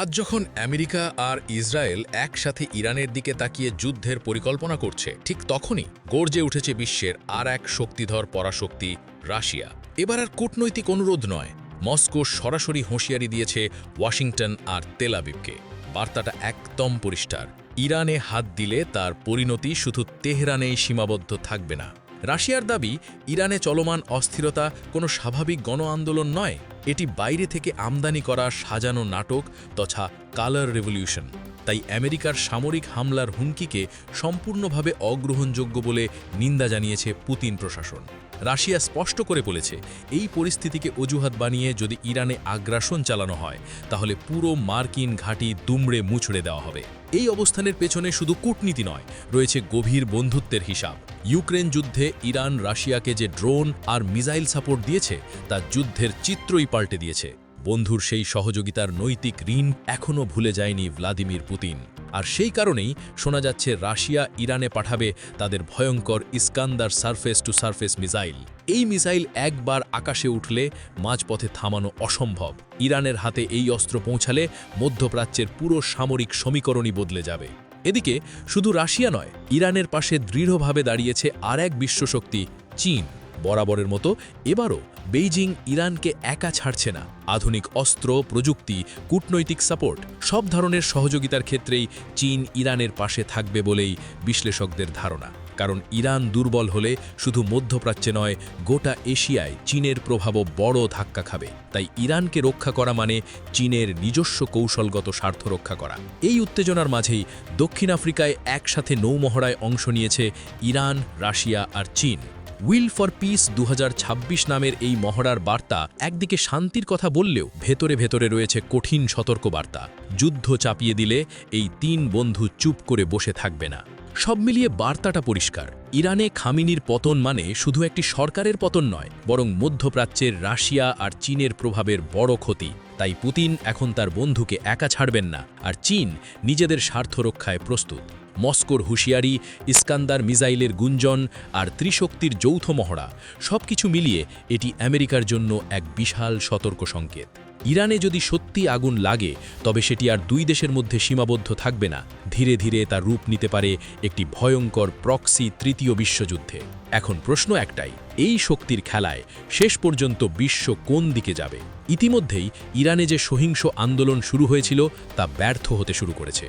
আজ যখন আমেরিকা আর ইসরায়েল একসাথে ইরানের দিকে তাকিয়ে যুদ্ধের পরিকল্পনা করছে, ঠিক তখনই গর্জে উঠেছে বিশ্বের আর এক শক্তিধর পরাশক্তি, রাশিয়া। এবার আর কূটনৈতিক অনুরোধ নয়, মস্কো সরাসরি হুঁশিয়ারি দিয়েছে ওয়াশিংটন আর তেলাবিবকে বার্তাটা একদম পরিষ্কার, ইরানে হাত দিলে তার পরিণতি শুধু তেহরানেই সীমাবদ্ধ থাকবে না। রাশিয়ার দাবি, ইরানে চলমান অস্থিরতা কোনো স্বাভাবিক গণ আন্দোলন নয়, এটি বাইরে থেকে আমদানি করা সাজানো নাটক তথা কালার রেভলিউশন। তাই আমেরিকার সামরিক হামলার হুমকিকে সম্পূর্ণভাবে অগ্রহণযোগ্য বলে নিন্দা জানিয়েছে পুতিন প্রশাসন। রাশিয়া স্পষ্ট করে বলেছে, এই পরিস্থিতিকে অজুহাত বানিয়ে যদি ইরানে আগ্রাসন চালানো হয়, তাহলে পুরো মার্কিন ঘাঁটি দুমড়ে মুছড়ে দেওয়া হবে। এই অবস্থানের পেছনে শুধু কূটনীতি নয়, রয়েছে গভীর বন্ধুত্বের হিসাব। ইউক্রেন যুদ্ধে ইরান রাশিয়াকে যে ড্রোন আর মিসাইল সাপোর্ট দিয়েছে, তা যুদ্ধের চিত্রই পাল্টে দিয়েছে। বন্ধুর সেই সহযোগিতার নৈতিক ঋণ এখনও ভুলে যায়নি ভ্লাদিমির পুতিন। আর সেই কারণেই শোনা যাচ্ছে রাশিয়া ইরানে পাঠাবে তাদের ভয়ঙ্কর Iskander surface to surface missile. এই মিসাইল একবার আকাশে উঠলে মাঝপথে থামানো অসম্ভব। ইরানের হাতে এই অস্ত্র পৌঁছালে মধ্যপ্রাচ্যের পুরো সামরিক সমীকরণই বদলে যাবে। এদিকে শুধু রাশিয়া নয়, ইরানের পাশে দৃঢ়ভাবে দাঁড়িয়েছে আর এক বিশ্বশক্তি, চীন। বরাবরের মতো এবারও বেইজিং ইরানকে একা ছাড়ছে না। আধুনিক অস্ত্র, প্রযুক্তি, কূটনৈতিক সাপোর্ট, সব ধরনের সহযোগিতার ক্ষেত্রেই চীন ইরানের পাশে থাকবে বলেই বিশ্লেষকদের ধারণা। কারণ ইরান দুর্বল হলে শুধু মধ্যপ্রাচ্যে নয়, গোটা এশিয়ায় চীনের প্রভাবও বড় ধাক্কা খাবে। তাই ইরানকে রক্ষা করা মানে চীনের নিজস্ব কৌশলগত স্বার্থ রক্ষা করা। এই উত্তেজনার মাঝেই দক্ষিণ আফ্রিকায় একসাথে নৌমহড়ায় অংশ নিয়েছে ইরান, রাশিয়া আর চীন। উইল ফর পিস দু হাজার ছাব্বিশ নামের এই মহড়ার বার্তা একদিকে শান্তির কথা বললেও ভেতরে ভেতরে রয়েছে কঠিন সতর্কবার্তা। যুদ্ধ চাপিয়ে দিলে এই তিন বন্ধু চুপ করে বসে থাকবে না। সব মিলিয়ে বার্তাটা পরিষ্কার। ইরানে খামিনির পতন মানে শুধু একটি সরকারের পতন নয়, বরং মধ্যপ্রাচ্যের রাশিয়া আর চীনের প্রভাবের বড় ক্ষতি। তাই পুতিন এখন তার বন্ধুকে একা ছাড়বেন না, আর চীন নিজেদের স্বার্থ রক্ষায় প্রস্তুত। মস্কোর হুঁশিয়ারি, ইস্কান্দার মিসাইলের গুঞ্জন আর ত্রিশক্তির যৌথ মহড়া, সবকিছু মিলিয়ে এটি আমেরিকার জন্য এক বিশাল সতর্ক সংকেত। ইরানে যদি সত্যি আগুন লাগে, তবে সেটি আর দুই দেশের মধ্যে সীমাবদ্ধ থাকবে না। ধীরে ধীরে তার রূপ নিতে পারে একটি ভয়ঙ্কর প্রক্সি তৃতীয় বিশ্বযুদ্ধে। এখন প্রশ্ন একটাই, এই শক্তির খেলায় শেষ পর্যন্ত বিশ্ব কোন দিকে যাবে? ইতিমধ্যেই ইরানে যে সহিংস আন্দোলন শুরু হয়েছিল, তা ব্যর্থ হতে শুরু করেছে।